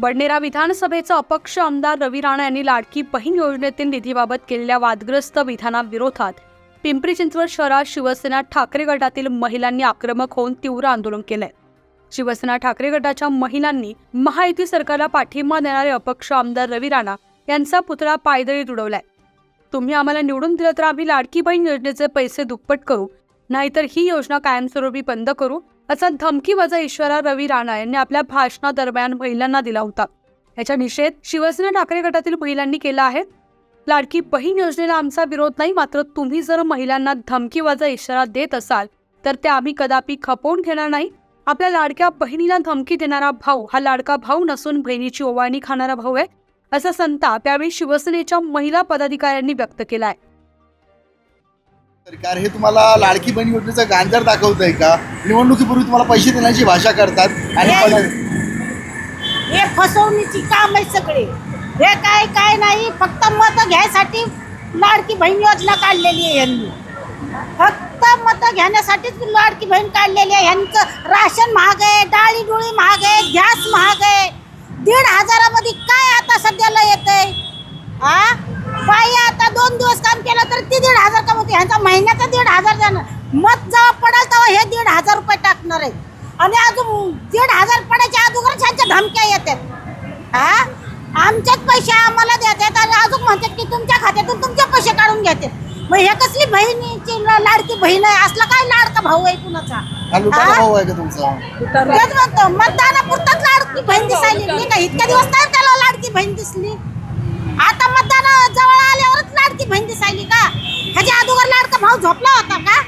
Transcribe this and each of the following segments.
बडनेरा विधानसभेचा अपक्ष आमदार रवी राणा यांनी लाडकी बहीण योजनेतील निधीबाबत केलेल्या वादग्रस्त विधानाविरोधात पिंपरी चिंचवड शहरात शिवसेना ठाकरे गटातील महिलांनी आक्रमक होऊन तीव्र आंदोलन केलंय. शिवसेना ठाकरे गटाच्या महिलांनी महायुती सरकारला पाठिंबा देणारे अपक्ष आमदार रवी राणा यांचा पुतळा पायदळी तुडवलाय. तुम्ही आम्हाला निवडून दिलं तर आम्ही लाडकी बहीण योजनेचे पैसे दुप्पट करू नाहीतर ही योजना कायमस्वरूपी बंद करू असा धमकीबाजा ईश्वरा रवी राणा यांनी आपल्या भाषणादरम्यान महिलांना दिला होता. याचा निषेध शिवसेना ठाकरे गटातील महिलांनी केला आहे. लाडकी बहीण योजनेला आमचा विरोध नाही मात्र तुम्ही जर महिलांना धमकीबाजा इशारा देत असाल तर ते आम्ही कदापि खपवून घेणार नाही. आपल्या लाडक्या बहिणीला धमकी देणारा भाऊ हा लाडका भाऊ नसून बहिणीची ओवाळणी खाणारा भाऊ आहे असा संताप यावेळी शिवसेनेच्या महिला पदाधिकाऱ्यांनी व्यक्त केला आहे सरकार हे तुम्हाला लाडकी बहीण योजनेचं गांजर दाखवत आहे का? निवडणुकीपूर्वी तुम्हाला पैसे देण्याची भाषा करतात आणि हे- पण- हे फसवणीची काम आहे सगळे. हे काय काय नाही फक्त मत घ्यायसाठी लाडकी बहीण योजना काढलेली आहे यांनी. फक्त मत घेण्यासाठीच लाडकी बहीण काढलेली आहे. यांचं राशन महाग आहे डाळी डोळी महाग आहे गॅस महाग आहे. दीड हजारामध्ये काय आता सध्याला येत आहे हा बाई आता दोन दिवस काम केलं तर ती दीड हजार कमवते. ह्यांचा महिन्याचा दीड हजार जाणार मत जेव्हा पडाल तेव्हा हे दीड हजार रुपये टाकणार आहे. आणि अजून दीड हजार पडायच्या अगोदरच ह्यांच्या धमक्या येतात. हा आमचेच पैसे आम्हाला देतात आणि अजून म्हणतात की तुमच्या खात्यातून तुमचे पैसे काढून घेतात. मग हे कसली बहिणीची लाडकी बहीण आहे? असला काय लाडका भाऊ आहे कुणाचा? भाऊ आहे का तुमचा? तेच म्हणतो मतदानापुरताच लाडकी बहीण दिसायली. मी काय इतक्या दिवस नाही त्याला लाडकी बहीण दिसली? आता लाडकी बहीण दिसायली का? ह्याच्या अगोदर लाडका भाऊ झोपला होता का?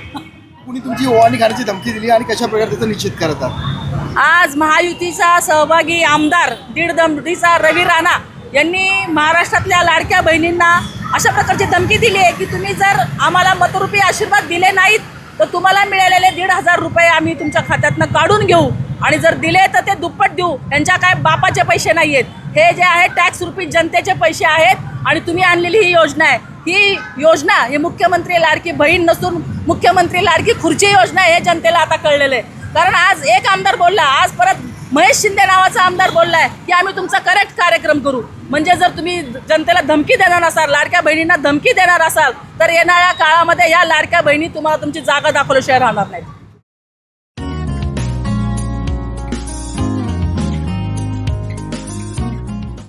कुणी तुमची ओवाळणी खाण्याची धमकी दिली आणि कशा प्रकारे त्याचा निश्चित करतात आज महायुतीचा सहभागी आमदार दीड दमडीचा रवी राणा यांनी महाराष्ट्रातल्या लाडक्या बहिणींना अशा प्रकारची धमकी दिली आहे की तुम्ही जर आम्हाला मतरूपी आशीर्वाद दिले नाहीत तर तुम्हाला मिळालेले दीड हजार रुपये आम्ही तुमच्या खात्यातनं काढून घेऊ. आणि जर दिले तर ते दुप्पट देऊ. त्यांच्या काय बापाचे पैसे नाही आहेत हे जे आहे टॅक्स रुपी जनतेचे पैसे आहेत. आणि तुम्ही आणलेली ही योजना आहे. ही योजना ही मुख्यमंत्री लाडकी बहीण नसून मुख्यमंत्री लाडकी खुर्ची योजना हे जनतेला आता कळलेलं आहे. कारण आज एक आमदार बोलला आज परत महेश शिंदे नावाचा आमदार बोललाय की आम्ही तुमचा करेक्ट कार्यक्रम करू. म्हणजे जर तुम्ही जनतेला धमकी देणार असाल लाडक्या बहिणींना धमकी देणार असाल तर येणाऱ्या काळामध्ये या लाडक्या बहिणी तुम्हाला तुमची जागा दाखवल्याशिवाय राहणार नाहीत.